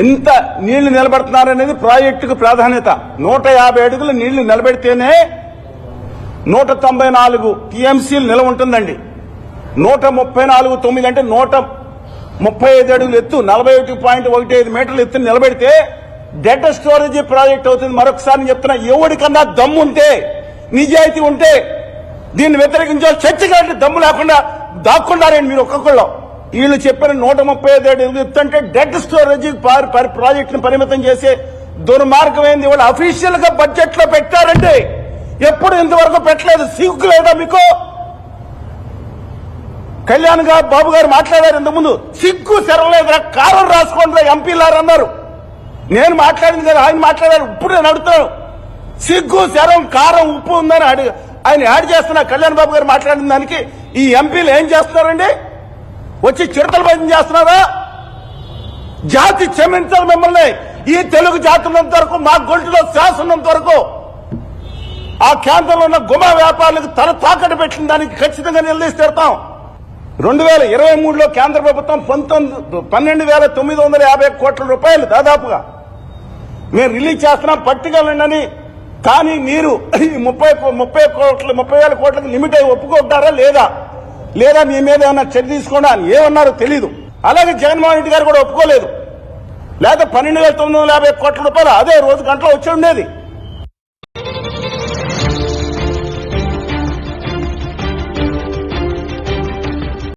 ఎంత నీళ్ళు నిలబెడుతున్నారనేది ప్రాజెక్టుకు ప్రాధాన్యత. నూట యాభై అడుగులు నీళ్ళు నిలబెడితేనే నూట తొంభై నాలుగు టీఎంసీలు నిల ఉంటుందండి. నూట ముప్పై నాలుగు తొమ్మిది అంటే నూట ముప్పై ఐదు అడుగులు ఎత్తు నలభై ఒకటి పాయింట్ ఒకటి ఐదు మీటర్లు ఎత్తు నిలబెడితే డేటా స్టోరేజ్ ప్రాజెక్ట్ అవుతుంది. మరొకసారి చెప్తున్నా ఎవరికన్నా దమ్ము ఉంటే నిజాయితీ ఉంటే దీన్ని వ్యతిరేకించాలి చర్చగా దమ్ము లేకుండా దాక్కున్నారండి మీరు ఒక్కొక్కళ్ళు? వీళ్ళు చెప్పిన నూట ముప్పై ఐదు అడుగులు ఎత్తు డెడ్ స్టోరేజ్ ప్రాజెక్టును పరిమితం చేసే దుర్మార్గమైంది. వాళ్ళు అఫీషియల్గా బడ్జెట్లో పెట్టారండి. ఎప్పుడు ఇంతవరకు పెట్టలేదు. సిగ్గు లేదా మీకు? కళ్యాణ్ గారు బాబు గారు మాట్లాడారు ఇంతకుముందు. సిగ్గు సెరవలేదురా కారం రాసుకోండి ఎంపీలారు అన్నారు. నేను మాట్లాడింది కదా ఆయన మాట్లాడారు. ఇప్పుడు నేను అడుగుతాను సిగ్గు శరం కారం ఉప్పు ఉందని ఆయన యాడ్ చేస్తున్నా. కళ్యాణ్ బాబు గారు మాట్లాడిన దానికి ఈ ఎంపీలు ఏం చేస్తున్నారండి? వచ్చి చిడతల భయం చేస్తున్నారా జాతి క్షమించాలి మిమ్మల్ని. ఈ తెలుగు జాతి ఉన్నంత వరకు మా గొంతులో శాసనంత వరకు ఆ కేంద్రంలో ఉన్న గుమ వ్యాపారులకు తల తాకట్టు పెట్టిన దానికి ఖచ్చితంగా నిలదీసి రెండు వేల ఇరవై మూడులో కేంద్ర ప్రభుత్వం పంతొమ్మిది పన్నెండు వేల తొమ్మిది వందల యాభై కోట్ల రూపాయలు దాదాపుగా మేము రిలీజ్ చేస్తున్నాం. పట్టుకెళ్ళండి కానీ మీరు ఈ ముప్పై కో- ముప్పై కోట్ల ముప్పై వేల కోట్లకు లిమిట్ అయి ఒప్పుకుంటారా లేదా? లేదా మీ మీద ఏమన్నా చర్య తీసుకోండి అని ఏమన్నారో తెలీదు. అలాగే జగన్మోహన్ రెడ్డి గారు కూడా ఒప్పుకోలేదు. లేదా పన్నెండు వేల తొమ్మిది వందల యాభై కోట్ల రూపాయలు అదే రోజు గంటలో వచ్చి ఉండేది.